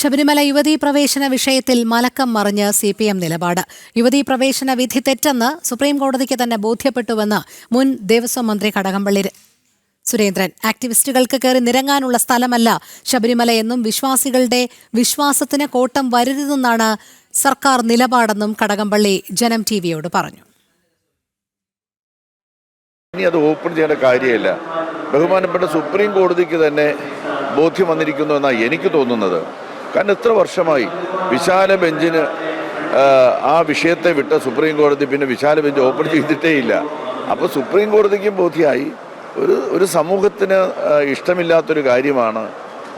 ശബരിമല യുവതീ പ്രവേശന വിഷയത്തിൽ മലക്കം മറിഞ്ഞ് സി പി എം നിലപാട്. യുവതീ പ്രവേശന വിധി തെറ്റെന്ന് സുപ്രീം കോടതിക്ക് തന്നെ ബോധ്യപ്പെട്ടുവെന്ന് മുൻ ദേവസ്വം മന്ത്രി കടകംപള്ളി സുരേന്ദ്രൻ. ആക്ടിവിസ്റ്റുകൾക്ക് കയറി നിരങ്ങാനുള്ള സ്ഥലമല്ല ശബരിമല എന്നും വിശ്വാസികളുടെ വിശ്വാസത്തിന് കോട്ടം വരരുതെന്നാണ് സർക്കാർ നിലപാടെന്നും കടകംപള്ളി ജനം ടി വിയോട് പറഞ്ഞു. ഇനി അത് ഓപ്പൺ ചെയ്യേണ്ട കാര്യമില്ല. ബഹുമാനപ്പെട്ട സുപ്രീം കോടതിക്ക് തന്നെ ബോധ്യം വന്നിരിക്കുന്നു എന്നാണ് എനിക്ക് തോന്നുന്നത്. കാരണം എത്ര വർഷമായി വിശാല ബെഞ്ചിന് ആ, വിഷയത്തെ വിട്ട സുപ്രീം കോടതി പിന്നെ വിശാല ബെഞ്ച് ഓപ്പൺ ചെയ്തിട്ടേ ഇല്ല. അപ്പോൾ സുപ്രീം കോടതിക്കും ബോധ്യമായി ഒരു ഒരു സമൂഹത്തിന് ഇഷ്ടമില്ലാത്തൊരു കാര്യമാണ്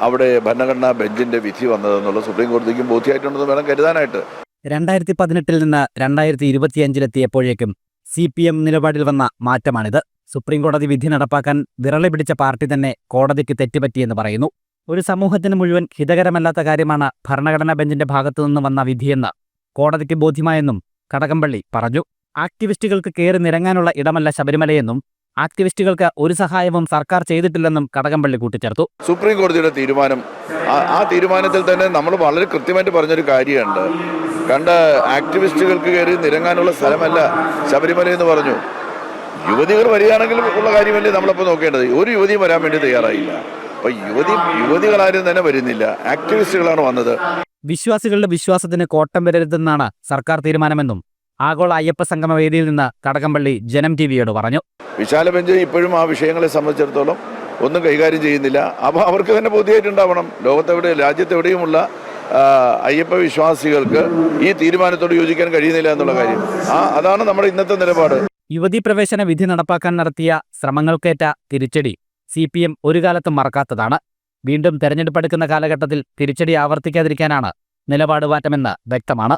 അവിടെ ഭരണഘടനാ ബെഞ്ചിന്റെ വിധി വന്നതെന്നുള്ള സുപ്രീം കോടതിക്കും ബോധ്യമായിട്ടുണ്ടെന്ന് വേണം കരുതാനായിട്ട്. രണ്ടായിരത്തി പതിനെട്ടിൽ നിന്ന് രണ്ടായിരത്തി ഇരുപത്തിയഞ്ചിലെത്തിയപ്പോഴേക്കും സി പി എം നിലപാടിൽ വന്ന മാറ്റമാണിത്. സുപ്രീംകോടതി വിധി നടപ്പാക്കാൻ വിരളി പിടിച്ച പാർട്ടി തന്നെ കോടതിക്ക് തെറ്റുപറ്റിയെന്ന് പറയുന്നു. ഒരു സമൂഹത്തിന് മുഴുവൻ ഹിതകരമല്ലാത്ത കാര്യമാണ് ഭരണഘടനാ ബെഞ്ചിന്റെ ഭാഗത്തുനിന്ന് വന്ന വിധിയെന്ന് കോടതിക്ക് ബോധ്യമായെന്നും കടകംപള്ളി പറഞ്ഞു. ആക്ടിവിസ്റ്റുകൾക്ക് കയറി നിരങ്ങാനുള്ള ഇടമല്ല ശബരിമലയെന്നും ആക്ടിവിസ്റ്റുകൾക്ക് ഒരു സഹായവും സർക്കാർ ചെയ്തിട്ടില്ലെന്നും കടകംപള്ളി കൂട്ടിച്ചേർത്തു. സുപ്രീം കോടതിയുടെ തീരുമാനം ആ തീരുമാനത്തിൽ തന്നെ നമ്മൾ വളരെ കൃത്യമായിട്ട് പറഞ്ഞൊരു കാര്യമുണ്ട്. കണ്ട ആക്ടിവിസ്റ്റുകൾക്ക് കയറി നിരങ്ങാനുള്ള സ്ഥലമല്ല ശബരിമല എന്ന് പറഞ്ഞു. യുവതികൾ വരികയാണെങ്കിൽ ഉള്ള കാര്യമല്ലേ നമ്മളപ്പോൾ നോക്കേണ്ടത്. ഒരു യുവതിയും വരാൻ വേണ്ടി തയ്യാറായില്ല. അപ്പൊ യുവതി യുവതികളാരും തന്നെ വരുന്നില്ല. ആക്ടിവിസ്റ്റുകളാണ് വന്നത്. വിശ്വാസികളുടെ വിശ്വാസത്തിന് കോട്ടം വരരുതെന്നാണ് സർക്കാർ തീരുമാനമെന്നും ആഗോള അയ്യപ്പ സംഗമ വേദിയിൽ നിന്ന് കടകംപള്ളി ജനം ടിവിയോട് പറഞ്ഞു. വിശാല ബെഞ്ച് ഇപ്പോഴും ആ വിഷയങ്ങളെ സംബന്ധിച്ചിടത്തോളം ഒന്നും കൈകാര്യം ചെയ്യുന്നില്ല. അപ്പോൾ അവർക്ക് തന്നെ ബോധ്യമായിട്ടുണ്ടാവണം. ലോകത്തെവിടെ രാജ്യത്തെവിടെയുമുള്ള അയ്യപ്പ വിശ്വാസികൾക്ക് ഈ തീരുമാനത്തോട് യോജിക്കാൻ കഴിയുന്നില്ല എന്നുള്ള കാര്യം. ആ അതാണ് നമ്മുടെ ഇന്നത്തെ നിലപാട്. യുവതി പ്രവേശന വിധി നടപ്പാക്കാൻ നടത്തിയ ശ്രമങ്ങൾക്കേറ്റ തിരിച്ചടി. സി പി എം ഒരു കാലത്തും മറക്കാത്തതാണ്. വീണ്ടും തെരഞ്ഞെടുപ്പ് അടുക്കുന്ന കാലഘട്ടത്തിൽ തിരിച്ചടി ആവർത്തിക്കാതിരിക്കാനാണ് നിലപാട് മാറ്റമെന്ന് വ്യക്തമാണ്.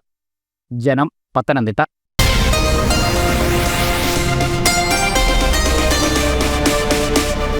ജനം പത്തനംതിട്ട